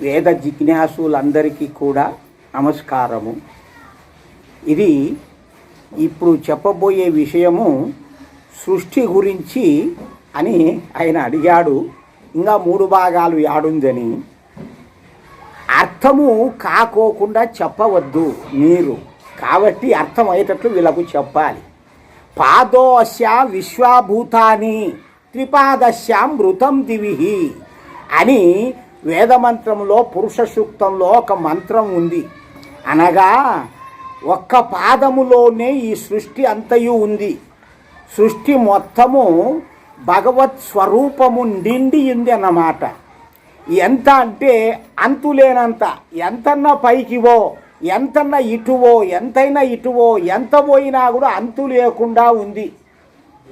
వేద జిజ్ఞాసులందరికీ కూడా నమస్కారము. ఇది ఇప్పుడు చెప్పబోయే విషయము సృష్టి గురించి అని ఆయన అడిగాడు. ఇంకా మూడు భాగాలు యాడుందని. అర్థము కాకోకుండా చెప్పవద్దు మీరు. కాబట్టి అర్థమయ్యేటట్లు వీళ్ళకు చెప్పాలి. పాదోశ విశ్వాభూతాని త్రిపాదశ్యాం మృతం దివిహి అని వేదమంత్రంలో పురుష సూక్తంలో ఒక మంత్రం ఉంది. అనగా ఒక్క పాదములోనే ఈ సృష్టి అంతయు ఉంది. సృష్టి మొత్తము భగవత్ స్వరూపము నిండి ఉంది అన్నమాట. ఎంత అంటే అంతులేనంత. ఎంతన్నా పైకివో ఎంతన్నా ఇటువో ఎంతైనా ఇటువో ఎంత పోయినా కూడా అంతు లేకుండా ఉంది.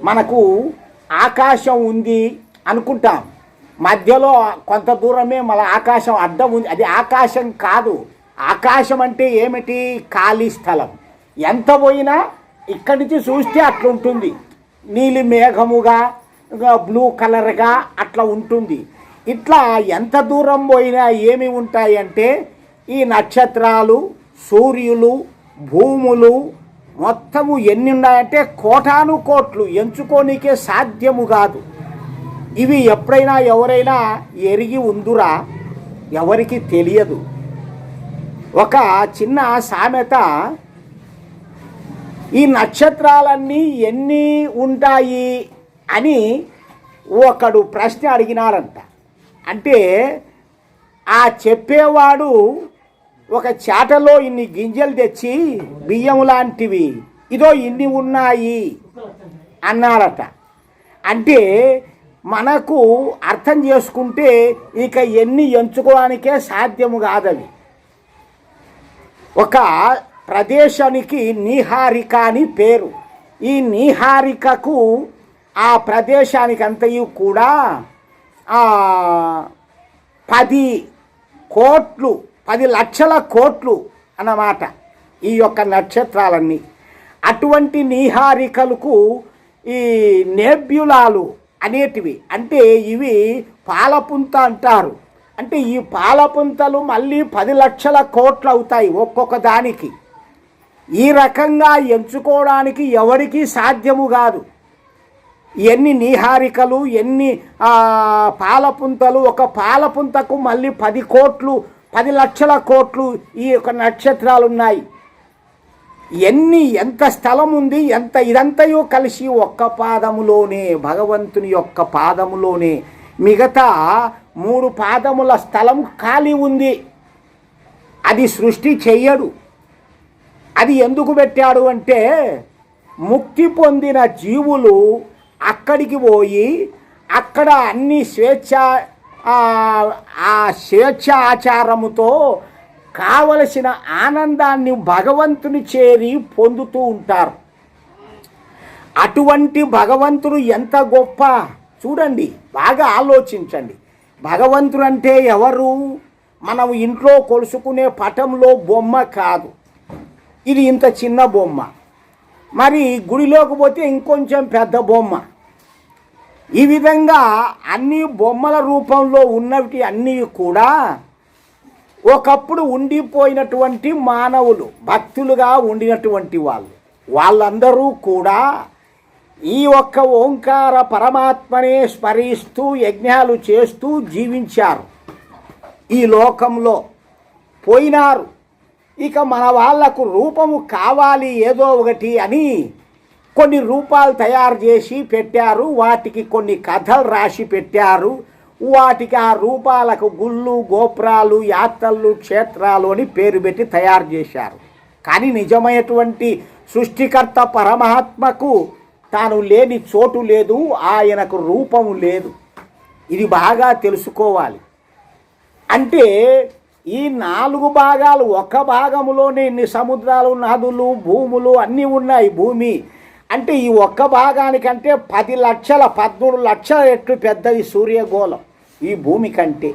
మనకు ఆకాశం ఉంది అనుకుంటాం. మధ్యలో కొంత దూరమే మళ్ళీ ఆకాశం అడ్డం ఉంది. అది ఆకాశం కాదు. ఆకాశం అంటే ఏమిటి? ఖాళీ స్థలం. ఎంత పోయినా ఇక్కడి నుంచి చూస్తే అట్లుంటుంది. నీలి మేఘముగా బ్లూ కలర్గా అట్లా ఉంటుంది. ఇట్లా ఎంత దూరం పోయినా ఏమి ఉంటాయి అంటే ఈ నక్షత్రాలు సూర్యులు భూములు మొత్తము ఎన్ని ఉన్నాయంటే కోటాను కోట్లు. ఎంచుకోనికే సాధ్యము కాదు. ఇవి ఎప్పుడైనా ఎవరైనా ఎరిగి ఉందురా? ఎవరికి తెలియదు. ఒక చిన్న సామెత ఈ నక్షత్రాలన్నీ ఎన్ని ఉంటాయి అని ఒకడు ప్రశ్న అడిగినారంట. అంటే ఆ చెప్పేవాడు ఒక చేటలో ఇన్ని గింజలు తెచ్చి బియ్యం లాంటివి ఇదో ఇన్ని ఉన్నాయి అన్నారట. అంటే మనకు అర్థం చేసుకుంటే ఇక ఎన్ని ఎంచుకోవడానికే సాధ్యము కాదవి. ఒక ప్రదేశానికి నీహారిక అని పేరు. ఈ నీహారికకు ఆ ప్రదేశానికి అంతయు కూడా ఆ, పది కోట్లు పది లక్షల కోట్లు అన్నమాట ఈ యొక్క నక్షత్రాలన్నీ. అటువంటి నీహారికలకు ఈ నేబ్యులాలు అనేటివి. అంటే ఇవి పాలపుంత అంటారు. అంటే ఈ పాలపుంతలు మళ్ళీ పది లక్షల కోట్లు అవుతాయి ఒక్కొక్క దానికి. ఈ రకంగా ఎంచుకోవడానికి ఎవరికీ సాధ్యము కాదు. ఎన్ని నీహారికలు ఎన్ని పాలపుంతలు ఒక పాలపుంతకు మళ్ళీ పది కోట్లు పది లక్షల కోట్లు ఈ యొక్క నక్షత్రాలు ఉన్నాయి ఎన్ని ఎంత స్థలం ఉంది ఎంత ఇదంతయో కలిసి ఒక్క పాదములోనే భగవంతుని యొక్క పాదములోనే. మిగతా మూడు పాదముల స్థలం ఖాళీ ఉంది. అది సృష్టి చెయ్యడు. అది ఎందుకు పెట్టాడు అంటే ముక్తి పొందిన జీవులు అక్కడికి పోయి అక్కడ అన్ని స్వేచ్ఛ ఆ, ఆ స్వేచ్ఛ ఆచారముతో కావలసిన ఆనందాన్ని భగవంతుని చేరి పొందుతూ ఉంటారు. అటువంటి భగవంతుడు ఎంత గొప్ప? చూడండి బాగా ఆలోచించండి. భగవంతుడు అంటే ఎవరు? మనం ఇంట్లో కొలుసుకునే పటంలో బొమ్మ కాదు. ఇది ఇంత చిన్న బొమ్మ. మరి గుడిలోకి పోతే ఇంకొంచెం పెద్ద బొమ్మ. ఈ విధంగా అన్ని బొమ్మల రూపంలో ఉన్నవి అన్నీ కూడా ఒకప్పుడు ఉండిపోయినటువంటి మానవులు భక్తులుగా ఉండినటువంటి వాళ్ళు వాళ్ళందరూ కూడా ఈ ఒక్క ఓంకార పరమాత్మనే స్మరిస్తూ యజ్ఞాలు చేస్తూ జీవించారు. ఈ లోకంలో పోయినారు. ఇక మన వాళ్ళకు రూపము కావాలి ఏదో ఒకటి అని కొన్ని రూపాలు తయారు చేసి పెట్టారు వాటికి కొన్ని కథలు రాసి పెట్టారు వాటికి ఆ రూపాలకు గుళ్ళు గోపురాలు యాత్రలు క్షేత్రాలు అని పేరు పెట్టి తయారు చేశారు. కానీ నిజమైనటువంటి సృష్టికర్త పరమాత్మకు తాను లేని చోటు లేదు ఆయనకు రూపము లేదు. ఇది బాగా తెలుసుకోవాలి. అంటే ఈ నాలుగు భాగాలు ఒక భాగంలోనే ఇన్ని సముద్రాలు నదులు భూములు అన్నీ ఉన్నాయి భూమి. అంటే ఈ ఒక్క భాగానికంటే పది లక్షల పదమూడు లక్షల రెట్లు పెద్దది సూర్యగోళం ఈ భూమి కంటే.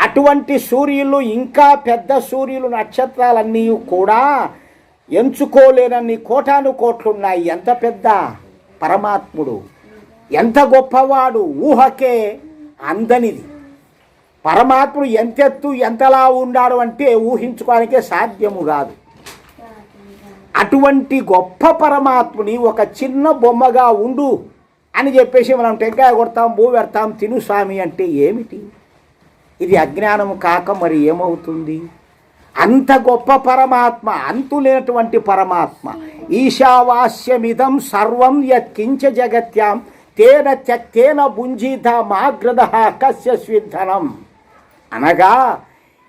అటువంటి సూర్యులు ఇంకా పెద్ద సూర్యులు నక్షత్రాలన్నీ కూడా ఎంచుకోలేనన్ని కోటాను కోట్లున్నాయి. ఎంత పెద్ద? పరమాత్ముడు. ఎంత గొప్పవాడు? ఊహకే అందనిది. పరమాత్ముడు ఎంతెత్తు ఎంతలా ఉన్నాడు అంటే ఊహించుకోవడానికే సాధ్యము కాదు. అటువంటి గొప్ప పరమాత్ముని ఒక చిన్న బొమ్మగా ఉండు అని చెప్పేసి మనం టెంకాయ కొడతాం భూ పెడతాం తిను స్వామి అంటే ఏమిటి? ఇది అజ్ఞానం కాక మరి ఏమవుతుంది? అంత గొప్ప పరమాత్మ అంతులేనటువంటి పరమాత్మ ఈశావాస్యమిదం సర్వం యత్కించ జగత్యాం తేన త్యక్తేన భుంజిత మాగ్రద కస్య స్విద్ధనం. అనగా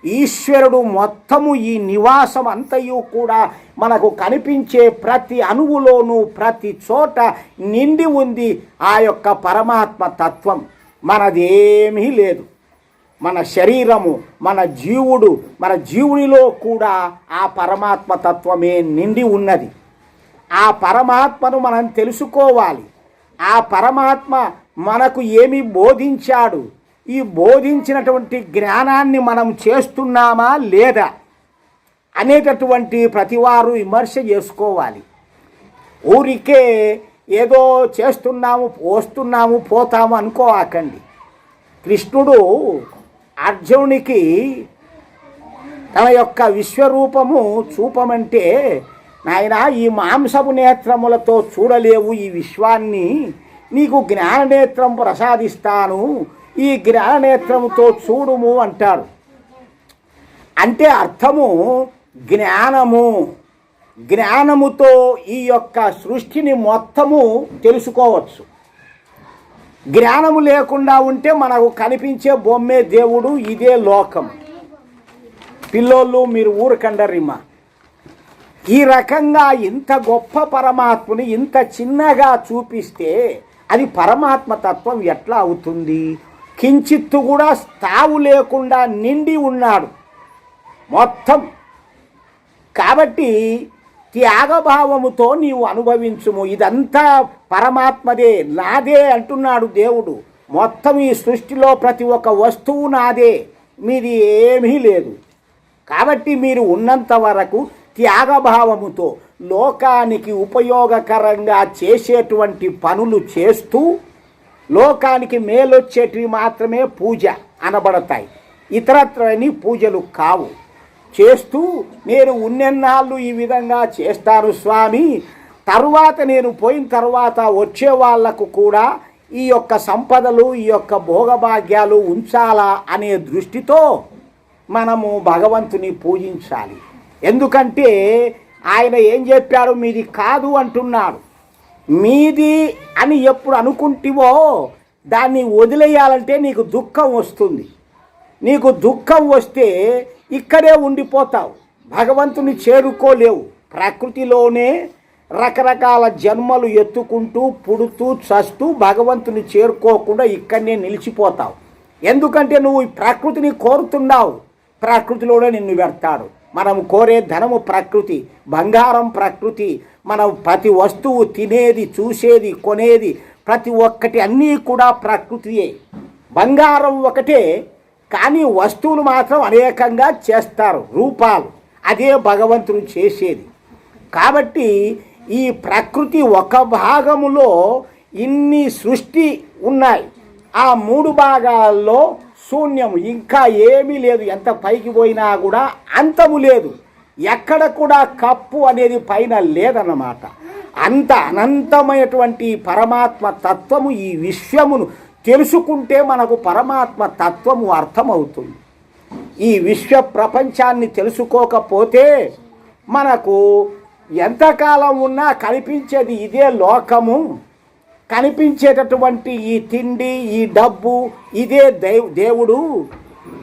ఈశ్వరుడు మొత్తము ఈ నివాసం అంతయు కూడా మనకు కనిపించే ప్రతి అణువులోనూ ప్రతి చోట నిండి ఉంది ఆ యొక్క పరమాత్మ తత్వం. మనదేమీ లేదు. మన శరీరము మన జీవుడు మన జీవునిలో కూడా ఆ పరమాత్మ తత్వమే నిండి ఉన్నది. ఆ పరమాత్మను మనం తెలుసుకోవాలి. ఆ పరమాత్మ మనకు ఏమి బోధించాడు? ఈ బోధించినటువంటి జ్ఞానాన్ని మనం చేస్తున్నామా లేదా అనేటటువంటి ప్రతివారు విమర్శ చేసుకోవాలి. ఊరికే ఏదో చేస్తున్నాము వస్తున్నాము పోతాము అనుకోవాకండి. కృష్ణుడు అర్జునునికి తన యొక్క విశ్వరూపము చూపమంటే నాయన ఈ మాంసపు నేత్రములతో చూడలేవు ఈ విశ్వాన్ని. నీకు జ్ఞాననేత్రం ప్రసాదిస్తాను. ఈ జ్ఞాననేత్రముతో చూడుము అంటాడు అంటే అర్థము జ్ఞానము. జ్ఞానముతో ఈ యొక్క సృష్టిని మొత్తము తెలుసుకోవచ్చు. జ్ఞానము లేకుండా ఉంటే మనకు కనిపించే బొమ్మే దేవుడు ఇదే లోకం. పిల్లోళ్ళు మీరు ఊరకండరిమ్మా ఈ రకంగా ఇంత గొప్ప పరమాత్మని ఇంత చిన్నగా చూపిస్తే అది పరమాత్మ తత్వం ఎట్లా అవుతుంది? కించిత్తు కూడా స్థావు లేకుండా నిండి ఉన్నాడు. మొత్తం. కాబట్టి త్యాగభావముతో నీవు అనుభవించుము. ఇదంతా పరమాత్మదే నాదే అంటున్నాడు దేవుడు. మొత్తం ఈ సృష్టిలో ప్రతి ఒక్క వస్తువు నాదే. మీది ఏమీ లేదు. కాబట్టి మీరు ఉన్నంత వరకు త్యాగభావముతో లోకానికి ఉపయోగకరంగా చేసేటువంటి పనులు చేస్తూ లోకానికి మేలొచ్చేటివి మాత్రమే పూజ అనబడతాయి. ఇతరత్రని పూజలు కావు. చేస్తూ నేను ఉన్నెన్నాళ్ళు ఈ విధంగా చేస్తాను స్వామి. తరువాత నేను పోయిన తర్వాత వచ్చే వాళ్ళకు కూడా ఈ యొక్క సంపదలు ఈ యొక్క భోగభాగ్యాలు ఉంచాలా అనే దృష్టితో మనము భగవంతుని పూజించాలి. ఎందుకంటే ఆయన ఏం చెప్పాడు? మీది కాదు అంటున్నాడు. మీది అని ఎప్పుడు అనుకుంటివో దాన్ని వదిలేయాలంటే నీకు దుఃఖం వస్తుంది. నీకు దుఃఖం వస్తే ఇక్కడే ఉండిపోతావు. భగవంతుని చేరుకోలేవు. ప్రకృతిలోనే రకరకాల జన్మలు ఎత్తుకుంటూ పుడుతూ చస్తూ భగవంతుని చేరుకోకుండా ఇక్కడనే నిలిచిపోతావు. ఎందుకంటే నువ్వు ఈ ప్రకృతిని కోరుతున్నావు. ప్రకృతిలోనే నిన్ను పెడతాడు. మనం కోరే ధనము ప్రకృతి బంగారం ప్రకృతి మనం ప్రతి వస్తువు తినేది చూసేది కొనేది ప్రతి ఒక్కటి అన్నీ కూడా ప్రకృతియే. బంగారం ఒకటే కానీ వస్తువులు మాత్రం అనేకంగా చేస్తారు రూపాలు. అదే భగవంతుడు చేసేది. కాబట్టి ఈ ప్రకృతి ఒక భాగములో ఇన్ని సృష్టి ఉన్నాయి. ఆ మూడు భాగాల్లో శూన్యం ఇంకా ఏమీ లేదు. ఎంత పైకి పోయినా కూడా అంతము లేదు. ఎక్కడ కూడా కప్పు అనేది పైన లేదన్నమాట. అంత అనంతమైనటువంటి పరమాత్మ తత్వము ఈ విశ్వమును తెలుసుకుంటే మనకు పరమాత్మ తత్వము అర్థమవుతుంది. ఈ విశ్వ ప్రపంచాన్ని తెలుసుకోకపోతే మనకు ఎంతకాలం ఉన్నా కనిపించేది ఇదే లోకము. కనిపించేటటువంటి ఈ తిండి ఈ డబ్బు ఇదే దేవుడు.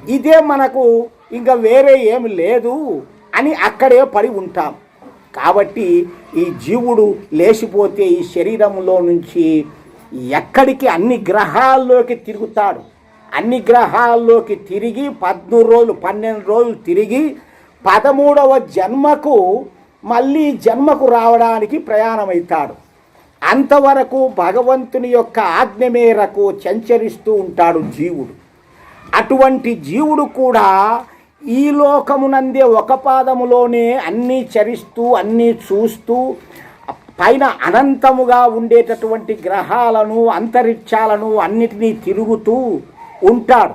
ఇదే మనకు ఇంకా వేరే ఏమి లేదు. అని అక్కడే పడి ఉంటాం. కాబట్టి ఈ జీవుడు లేచిపోతే ఈ శరీరంలో నుంచి ఎక్కడికి అన్ని గ్రహాల్లోకి తిరుగుతాడు. అన్ని గ్రహాల్లోకి తిరిగి పద్మూడు రోజులు పన్నెండు రోజులు తిరిగి పదమూడవ జన్మకు మళ్ళీ జన్మకు రావడానికి ప్రయాణమవుతాడు. అంతవరకు భగవంతుని యొక్క ఆజ్ఞ మేరకు సంచరిస్తూ ఉంటాడు జీవుడు. అటువంటి జీవుడు కూడా ఈ లోకమునందే ఒక పాదములోనే అన్నీ చరిస్తూ అన్నీ చూస్తూ పైన అనంతముగా ఉండేటటువంటి గ్రహాలను అంతరిక్షాలను అన్నిటినీ తిరుగుతూ ఉంటాడు.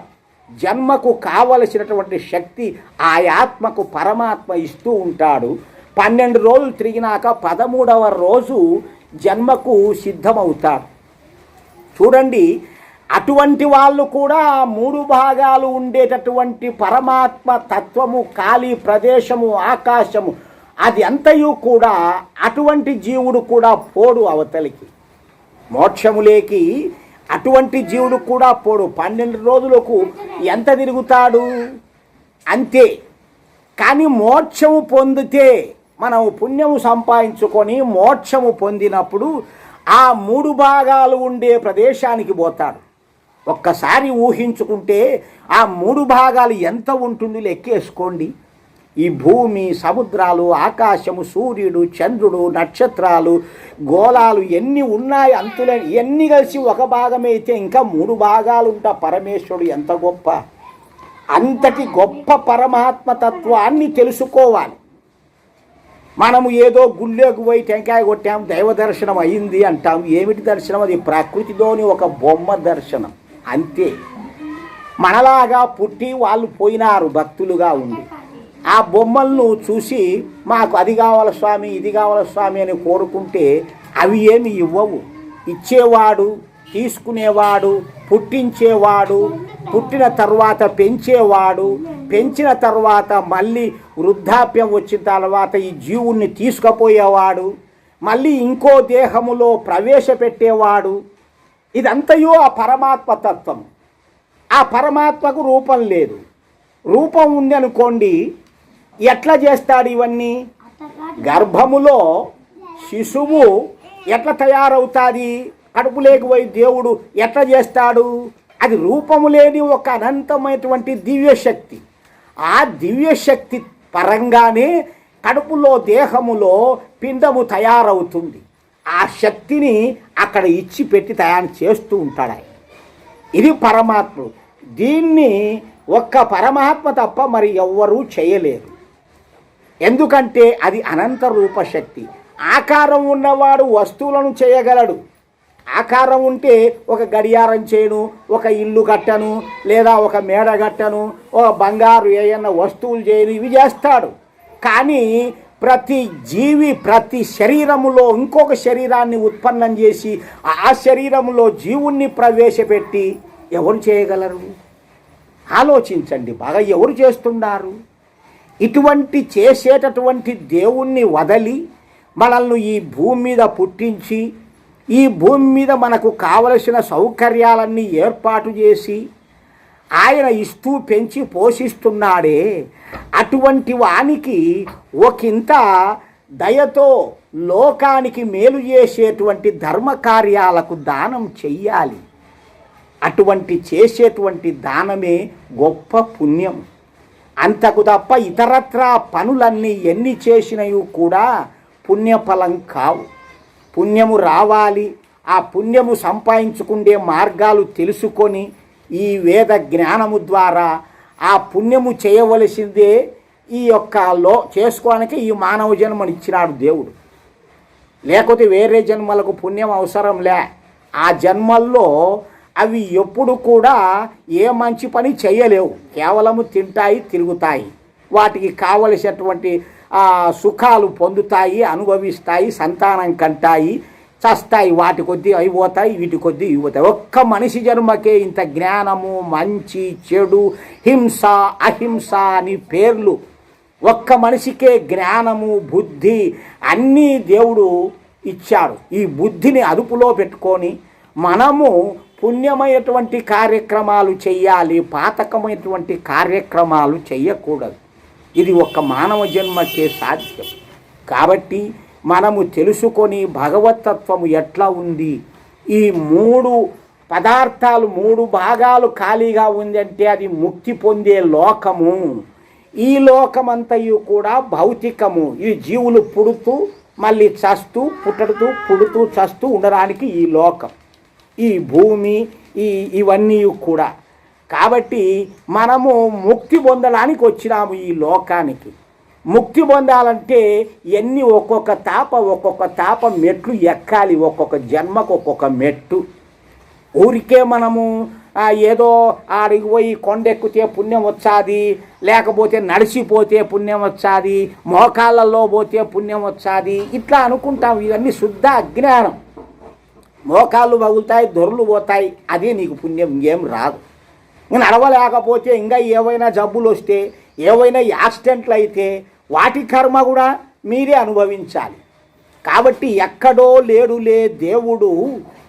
జన్మకు కావలసినటువంటి శక్తి ఆ ఆత్మకు పరమాత్మ ఇస్తూ ఉంటాడు. పన్నెండు రోజులు తిరిగినాక పదమూడవ రోజు జన్మకు సిద్ధమవుతాడు. చూడండి అటువంటి వాళ్ళు కూడా మూడు భాగాలు ఉండేటటువంటి పరమాత్మ తత్వము ఖాళీ ప్రదేశము ఆకాశము. అది అంతయు కూడా అటువంటి జీవుడు కూడా పోడు అవతలికి. మోక్షములేకి అటువంటి జీవుడు కూడా పోడు. పన్నెండు రోజులకు ఎంత తిరుగుతాడు? అంతే. కానీ మోక్షము పొందితే మనం పుణ్యము సంపాదించుకొని మోక్షము పొందినప్పుడు ఆ మూడు భాగాలు ఉండే ప్రదేశానికి పోతాడు. ఒక్కసారి ఊహించుకుంటే ఆ మూడు భాగాలు ఎంత ఉంటుంది లెక్కేసుకోండి. ఈ భూమి సముద్రాలు ఆకాశము సూర్యుడు చంద్రుడు నక్షత్రాలు గోళాలు ఎన్ని ఉన్నాయి అంతులే ఎన్ని కలిసి ఒక భాగమైతే ఇంకా మూడు భాగాలు ఉంటా పరమేశ్వరుడు ఎంత గొప్ప? అంతటి గొప్ప పరమాత్మ తత్వాన్ని తెలుసుకోవాలి. మనము ఏదో గుళ్ళోకి పోయి టెంకాయ కొట్టాము దైవ దర్శనం అయింది అంటాం. ఏమిటి దర్శనం? అది ప్రకృతిలోని ఒక బొమ్మ దర్శనం. అంతే. మనలాగా పుట్టి వాళ్ళు పోయినారు భక్తులుగా ఉండి. ఆ బొమ్మలను చూసి మాకు అది కావాలి స్వామి ఇది కావాలి స్వామి అని కోరుకుంటే అవి ఏమి ఇవ్వవు. ఇచ్చేవాడు తీసుకునేవాడు పుట్టించేవాడు పుట్టిన తర్వాత పెంచేవాడు పెంచిన తర్వాత మళ్ళీ వృద్ధాప్యం వచ్చిన తర్వాత ఈ జీవుణ్ణి తీసుకుపోయేవాడు మళ్ళీ ఇంకో దేహములో ప్రవేశపెట్టేవాడు ఇదంతయో ఆ పరమాత్మ తత్వం. ఆ పరమాత్మకు రూపం లేదు. రూపం ఉంది అనుకోండి ఎట్లా చేస్తాడు ఇవన్నీ? గర్భములో శిశువు ఎట్లా తయారవుతుంది? కడుపు లేకపోయి దేవుడు ఎట్లా చేస్తాడు? అది రూపము లేని ఒక అనంతమైనటువంటి దివ్యశక్తి. ఆ దివ్యశక్తి పరంగానే కడుపులో దేహములో పిండము తయారవుతుంది. ఆ శక్తిని అక్కడ ఇచ్చి పెట్టి తయారు చేస్తూ ఉంటాడు ఆయన. ఇది పరమాత్మ దీన్ని ఒక్క పరమాత్మ తప్ప మరి ఎవ్వరూ చేయలేరు. ఎందుకంటే అది అనంత రూపశక్తి ఆకారం ఉన్నవాడు వస్తువులను చేయగలడు. ఆకారం ఉంటే ఒక గడియారం చేయను ఒక ఇల్లు కట్టను లేదా ఒక మేడ కట్టను ఒక బంగారు ఏయన్న వస్తువులు చేయను ఇవి చేస్తాడు. కానీ ప్రతి జీవి ప్రతి శరీరములో ఇంకొక శరీరాన్ని ఉత్పన్నం చేసి ఆ శరీరములో జీవుణ్ణి ప్రవేశపెట్టి ఎవరు చేయగలరు? ఆలోచించండి. బాగా ఎవరు చేస్తున్నారు ఇటువంటి చేసేటటువంటి దేవుణ్ణి వదలి మనల్ని ఈ భూమి మీద పుట్టించి ఈ భూమి మీద మనకు కావలసిన సౌకర్యాలన్నీ ఏర్పాటు చేసి ఆయన ఇస్తూ పెంచి పోషిస్తున్నాడే. అటువంటి వానికి ఒకంత దయతో లోకానికి మేలు చేసేటువంటి ధర్మ కార్యాలకు దానం చెయ్యాలి. అటువంటి చేసేటువంటి దానమే గొప్ప పుణ్యం. అంతకు తప్ప ఇతరత్రా పనులన్నీ ఎన్ని చేసినవి కూడా పుణ్యఫలం కావు. పుణ్యము రావాలి. ఆ పుణ్యము సంపాదించుకునే మార్గాలు తెలుసుకొని ఈ వేద జ్ఞానము ద్వారా ఆ పుణ్యము చేయవలసిందే ఈ యొక్క లో చేసుకోవడానికి ఈ మానవ జన్మను ఇచ్చినాడు దేవుడు. లేకపోతే వేరే జన్మలకు పుణ్యం అవసరం లే. ఆ జన్మల్లో అవి ఎప్పుడు కూడా ఏ మంచి పని చేయలేవు. కేవలము తింటాయి తిరుగుతాయి. వాటికి కావలసినటువంటి సుఖాలు పొందుతాయి అనుభవిస్తాయి సంతానం కంటాయి చస్తాయి వాటి కొద్దీ అవి పోతాయి వీటి కొద్దీ ఇవి పోతాయి. ఒక్క మనిషి జన్మకే ఇంత జ్ఞానము మంచి చెడు హింస అహింస అని పేర్లు. ఒక్క మనిషికే జ్ఞానము బుద్ధి అన్నీ దేవుడు ఇచ్చాడు. ఈ బుద్ధిని అదుపులో పెట్టుకొని మనము పుణ్యమైనటువంటి కార్యక్రమాలు చెయ్యాలి పాతకమైనటువంటి కార్యక్రమాలు చెయ్యకూడదు. ఇది ఒక మానవ జన్మకే సాధ్యం. కాబట్టి మనము తెలుసుకొని భగవతత్వము ఎట్లా ఉంది? ఈ మూడు పదార్థాలు మూడు భాగాలు ఖాళీగా ఉందంటే అది ముక్తి పొందే లోకము. ఈ లోకమంతయు కూడా భౌతికము. ఈ జీవులు పుడుతూ మళ్ళీ చస్తూ పుట్టడుతూ పుడుతూ చస్తూ ఉండడానికి ఈ లోకం. ఈ భూమి ఈ ఇవన్నీ కూడా. కాబట్టి మనము ముక్తి పొందడానికి వచ్చినాము ఈ లోకానికి. ముక్తి పొందాలంటే ఎన్ని ఒక్కొక్క తాప ఒక్కొక్క తాప మెట్లు ఎక్కాలి. ఒక్కొక్క జన్మకు ఒక్కొక్క మెట్టు. ఊరికే మనము ఏదో ఆడికి పోయి కొండెక్కితే పుణ్యం వచ్చాది లేకపోతే నడిచిపోతే పుణ్యం వచ్చాది మోకాళ్ళల్లో పోతే పుణ్యం వచ్చాది ఇట్లా అనుకుంటాం. ఇవన్నీ శుద్ధ అజ్ఞానం. మోకాళ్ళు పగులుతాయి దొరలు పోతాయి. అదే నీకు పుణ్యం ఇంకేం రాదు. నడవలేకపోతే ఇంకా ఏవైనా జబ్బులు వస్తే ఏవైనా యాక్సిడెంట్లు అయితే వాటి కర్మ కూడా మీరే అనుభవించాలి. కాబట్టి ఎక్కడో లేడులే దేవుడు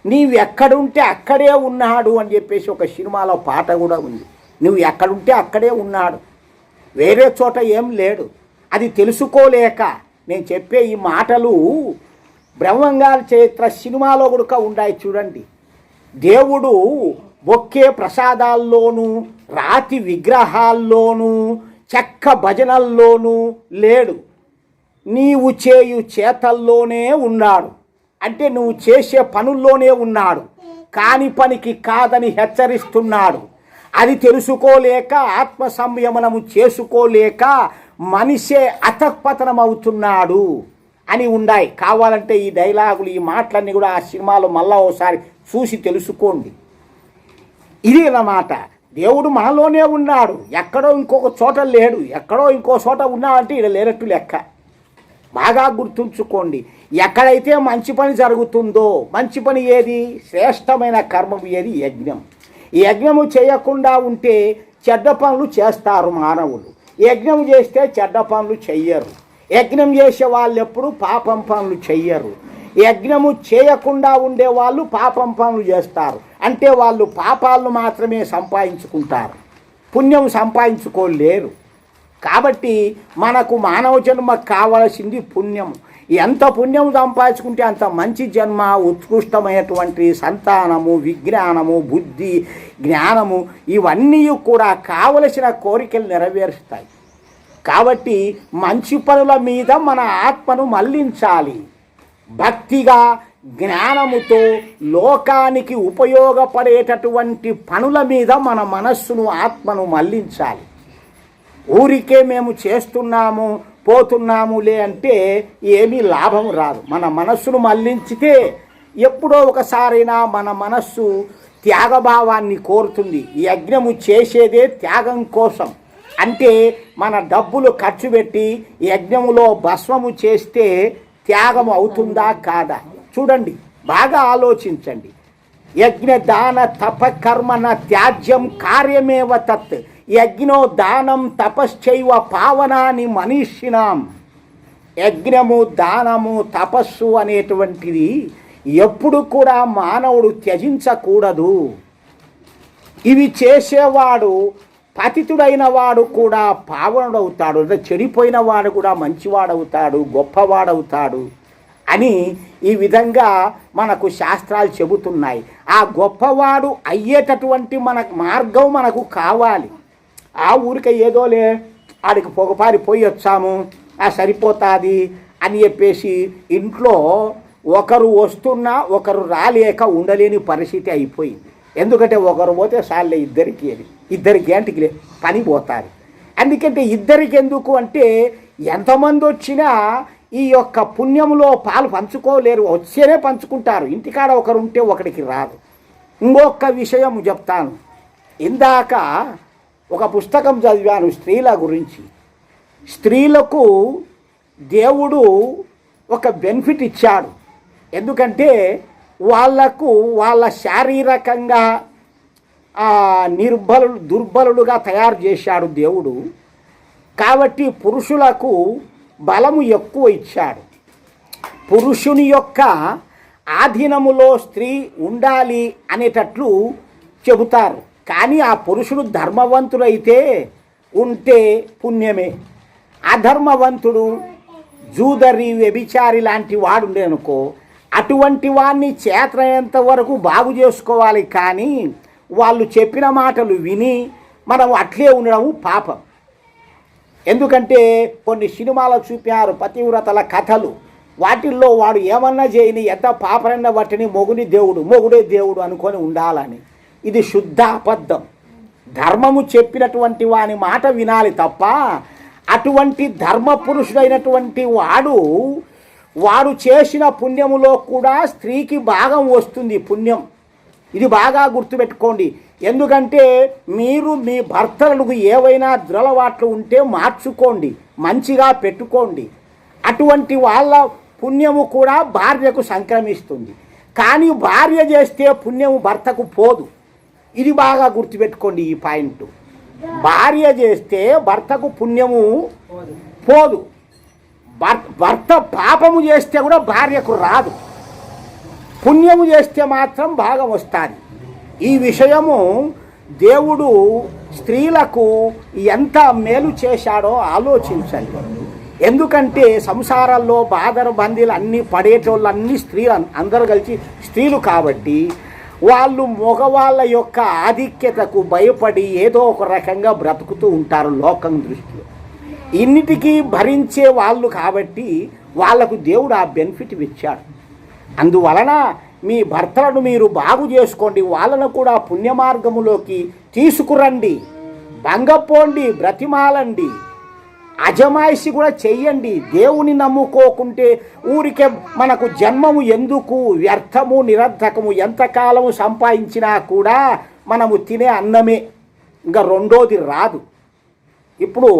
నీవు ఎక్కడుంటే అక్కడే ఉన్నాడు అని చెప్పేసి ఒక సినిమాలో పాట కూడా ఉంది. నువ్వు ఎక్కడుంటే అక్కడే ఉన్నాడు. వేరే చోట ఏం లేడు. అది తెలుసుకోలేక నేను చెప్పే ఈ మాటలు బ్రహ్మంగారి చరిత్ర సినిమాలో కూడా ఉన్నాయి చూడండి. దేవుడు ఒకే ప్రసాదాల్లోనూ రాతి విగ్రహాల్లోనూ చెక్క భజనల్లోనూ లేడు. నీవు చేయు చేతల్లోనే ఉన్నాడు. అంటే నువ్వు చేసే పనుల్లోనే ఉన్నాడు. కాని పనికి కాదని హెచ్చరిస్తున్నాడు. అది తెలుసుకోలేక ఆత్మ సంయమనము చేసుకోలేక మనిషే అతఃపతనం అవుతున్నాడు అని ఉన్నాయి కావాలంటే ఈ డైలాగులు ఈ మాటలన్నీ కూడా ఆ సినిమాలో మళ్ళా ఒకసారి చూసి తెలుసుకోండి. ఇది అన్నమాట దేవుడు మనలోనే ఉన్నాడు. ఎక్కడో ఇంకొక చోట లేడు. ఎక్కడో ఇంకో చోట ఉన్నాడంటే ఇక్కడ లేనట్టు లెక్క. బాగా గుర్తుంచుకోండి. ఎక్కడైతే మంచి పని జరుగుతుందో మంచి పని ఏది? శ్రేష్టమైన కర్మం ఏది? యజ్ఞం. యజ్ఞము చేయకుండా ఉంటే చెడ్డ పనులు చేస్తారు మానవులు. యజ్ఞం చేస్తే చెడ్డ పనులు చెయ్యరు. యజ్ఞం చేసే వాళ్ళు ఎప్పుడు పాపం పనులు చెయ్యరు. యజ్ఞము చేయకుండా ఉండే వాళ్ళు పాపం పనులు చేస్తారు. అంటే వాళ్ళు పాపాలను మాత్రమే సంపాదించుకుంటారు. పుణ్యం సంపాదించుకోలేరు. కాబట్టి మనకు మానవ జన్మ కావలసింది పుణ్యం ఎంత పుణ్యం సంపాదించుకుంటే అంత మంచి జన్మ ఉత్కృష్టమైనటువంటి సంతానము విజ్ఞానము బుద్ధి జ్ఞానము ఇవన్నీ కూడా కావలసిన కోరికలు నెరవేరుస్తాయి. కాబట్టి మంచి పనుల మీద మన ఆత్మను మళ్ళించాలి భక్తిగా జ్ఞానముతో లోకానికి ఉపయోగపడేటటువంటి పనుల మీద మన మనస్సును ఆత్మను మళ్ళించాలి ఊరికే మేము చేస్తున్నాము పోతున్నాములే అంటే ఏమీ లాభం రాదు. మన మనస్సును మళ్ళించితే ఎప్పుడో ఒకసారైనా మన మనస్సు త్యాగభావాన్ని కోరుతుంది. యజ్ఞము చేసేదే త్యాగం కోసం. అంటే మన డబ్బులు ఖర్చు పెట్టి యజ్ఞములో భస్మము చేస్తే త్యాగం అవుతుందా కాదా? చూడండి బాగా ఆలోచించండి. యజ్ఞ దాన తప కర్మన త్యాజ్యం కార్యమేవ తత్. యజ్ఞో దానం తపశ్చైవ పావనాని మనీషినాం. యజ్ఞము దానము తపస్సు అనేటువంటిది ఎప్పుడు కూడా మానవుడు త్యజించకూడదు. ఇవి చేసేవాడు పతితుడైన వాడు కూడా పావనుడవుతాడు అంటే చెడిపోయిన వాడు కూడా మంచివాడవుతాడు గొప్పవాడవుతాడు. అని ఈ విధంగా మనకు శాస్త్రాలు చెబుతున్నాయి. ఆ గొప్పవాడు అయ్యేటటువంటి మన మార్గం మనకు కావాలి. ఆ ఊరికి ఏదోలే ఆడికి పొగపారి పోయి వచ్చాము ఆ సరిపోతుంది అని చెప్పేసి ఇంట్లో ఒకరు వస్తున్నా ఒకరు రాలేక ఉండలేని పరిస్థితి అయిపోయింది. ఎందుకంటే ఒకరు పోతే సార్లే ఇద్దరికి అని ఇద్దరికి అంటికి లే- పని పోతారు. ఎందుకంటే ఇద్దరికి ఎందుకు అంటే ఎంతమంది వచ్చినా ఈ యొక్క పుణ్యములో పాలు పంచుకోలేరు వచ్చేనే పంచుకుంటారు. ఇంటికాడ ఒకరు ఉంటే ఒకడికి రాదు. ఇంకొక విషయం చెప్తాను. ఇందాక ఒక పుస్తకం చదివాను స్త్రీల గురించి. స్త్రీలకు దేవుడు ఒక బెనిఫిట్ ఇచ్చాడు. ఎందుకంటే వాళ్ళకు వాళ్ళ శారీరకంగా నిర్బలు దుర్బలుడుగా తయారు చేశాడు దేవుడు. కాబట్టి పురుషులకు బలము ఎక్కువ ఇచ్చాడు. పురుషుని యొక్క ఆధీనములో స్త్రీ ఉండాలి అనేటట్లు చెబుతారు. కానీ ఆ పురుషుడు ధర్మవంతుడైతే ఉంటే పుణ్యమే. అధర్మవంతుడు జూదరి వ్యభిచారి లాంటి వాడు ఉండేనుకో అటువంటి వాడిని చేతనైనంత వరకు బాగు చేసుకోవాలి కానీ వాళ్ళు చెప్పిన మాటలు విని మనం అట్లే ఉండడం పాపం. ఎందుకంటే కొన్ని సినిమాలు చూపారు పతివ్రతల కథలు. వాటిల్లో వాడు ఏమన్నా చేయని ఎంత పాపరన్న వాటిని మొగుని దేవుడు మొగుడే దేవుడు అనుకొని ఉండాలని. ఇది శుద్ధ అబద్ధం. ధర్మము చెప్పినటువంటి వాని మాట వినాలి తప్ప అటువంటి ధర్మ పురుషుడైనటువంటి వాడు వాడు చేసిన పుణ్యములో కూడా స్త్రీకి భాగం వస్తుంది పుణ్యం. ఇది బాగా గుర్తుపెట్టుకోండి. ఎందుకంటే మీరు మీ భర్తలకు ఏవైనా దురలవాట్లు ఉంటే మార్చుకోండి మంచిగా పెట్టుకోండి. అటువంటి వాళ్ళ పుణ్యము కూడా భార్యకు సంక్రమిస్తుంది. కానీ భార్య చేస్తే పుణ్యము భర్తకు పోదు. ఇది బాగా గుర్తుపెట్టుకోండి ఈ పాయింట్. భార్య చేస్తే భర్తకు పుణ్యము పోదు. భర్- భర్త పాపము చేస్తే కూడా భార్యకు రాదు. పుణ్యము చేస్తే మాత్రం భాగం వస్తుంది. ఈ విషయము దేవుడు స్త్రీలకు ఎంత మేలు చేశాడో ఆలోచించండి. ఎందుకంటే సంసారాల్లో బాధర బందీలు అన్నీ పడేటోళ్ళు అన్నీ స్త్రీలు అందరూ కలిసి స్త్రీలు కాబట్టి వాళ్ళు మగవాళ్ళ యొక్క ఆధిక్యతకు భయపడి ఏదో ఒక రకంగా బ్రతుకుతూ ఉంటారు లోకం దృష్టిలో. ఇన్నిటికీ భరించే వాళ్ళు కాబట్టి వాళ్ళకు దేవుడు ఆ బెనిఫిట్ ఇచ్చాడు. అందువలన మీ భర్తలను మీరు బాగు చేసుకోండి వాళ్ళను కూడా పుణ్య మార్గములోకి తీసుకురండి భంగపోండి బ్రతిమాలండి అజమాయిషి కూడా చెయ్యండి. దేవుని నమ్ముకోకుంటే ఊరికే మనకు జన్మము ఎందుకు వ్యర్థము నిరర్ధకము ఎంతకాలము సంపాదించినా కూడా మనము తినే అన్నమే. ఇంకా రెండోది రాదు. ఇప్పుడు